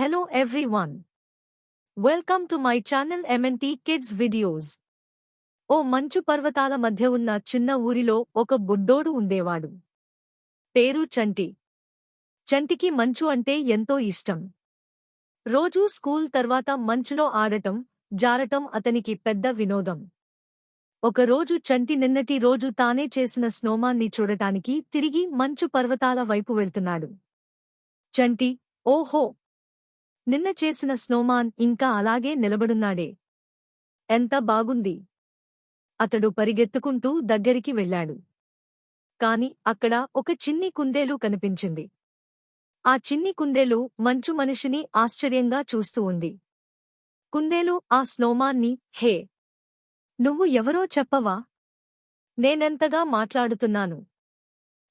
Hello everyone. Welcome to my channel MNT Kids Videos. ఓ మంచు పర్వతాల మధ్య ఉన్న చిన్న ఊరిలో ఒక బుడ్డోడు ఉండేవాడు. పేరు చంటి. చంటికి మంచు అంటే ఎంతో ఇష్టం. రోజూ స్కూల్ తర్వాత మంచులో ఆడటం జారటం అతనికి పెద్ద వినోదం. ఒకరోజు చంటి నిన్నటి రోజు తానే చేసిన స్నోమాన్ని చూడటానికి తిరిగి మంచు పర్వతాల వైపు వెళ్తున్నాడు. చంటి ఓహో! నిన్న చేసిన స్నోమాన్ ఇంకా అలాగే నిలబడున్నాడే. ఎంత బాగుంది. అతడు పరిగెత్తుకుంటూ దగ్గరికి వెళ్ళాడు. కాని అక్కడ ఒక చిన్ని కుందేలు కనిపించింది. ఆ చిన్ని కుందేలు మంచు మనిషిని ఆశ్చర్యంగా చూస్తూ ఉంది. కుందేలు ఆ స్నోమాన్ని హే! నువ్వు ఎవరో చెప్పవా? నేనెంతగా మాట్లాడుతున్నాను.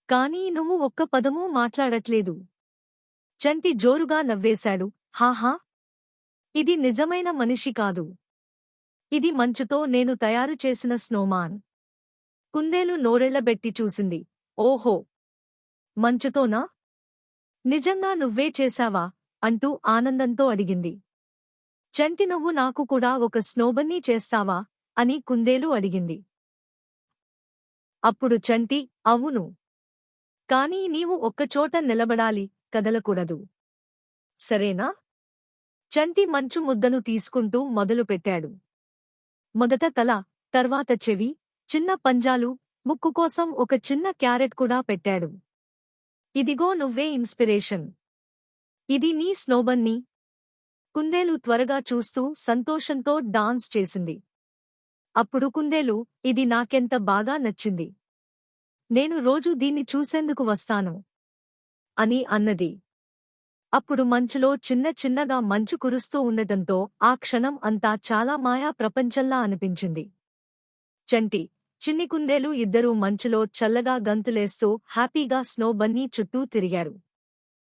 కానీ నువ్వు ఒక్క పదమూ మాట్లాడట్లేదు. చంటి జోరుగా నవ్వేశాడు. హాహా! ఇది నిజమైన మనిషి కాదు. ఇది మంచుతో నేను తయారు చేసిన స్నోమాన్. కుందేలు నోరెళ్ళబెట్టి చూసింది. ఓహో! మంచుతోనా? నిజంగా నువ్వే చేశావా? అంటూ ఆనందంతో అడిగింది. చంటి నువ్వు నాకు కూడా ఒక స్నోబన్నీ చేస్తావా? అని కుందేలు అడిగింది. అప్పుడు చంటి అవును. కానీ నీవు ఒక్కచోట నిలబడాలి కదలకూడదు. సరేనా? చంటి మంచు ముద్దను తీసుకుంటూ మొదలుపెట్టాడు మొదట తల తర్వాత చెవి చిన్న పంజాలు ముక్కు కోసం ఒక చిన్న క్యారెట్ కూడా పెట్టాడు. ఇదిగో నువ్వే ఇన్స్పిరేషన్. ఇది నీ స్నోబన్ని. కుందేలు త్వరగా చూస్తూ సంతోషంతో డాన్స్ చేసింది. అప్పుడు కుందేలు ఇది నాకెంత బాగా నచ్చింది. నేను రోజూ దీన్ని చూసేందుకు వస్తాను. అని అన్నది. అప్పుడు మంచులో చిన్న చిన్నగా మంచు కురుస్తూ ఉండటంతో ఆ క్షణం అంతా చాలా మాయా ప్రపంచంలా అనిపించింది. చంటి చిన్ని కుందేలు ఇద్దరూ మంచులో చల్లగా గంతులేస్తూ హ్యాపీగా స్నో బన్నీ చుట్టూ తిరిగారు.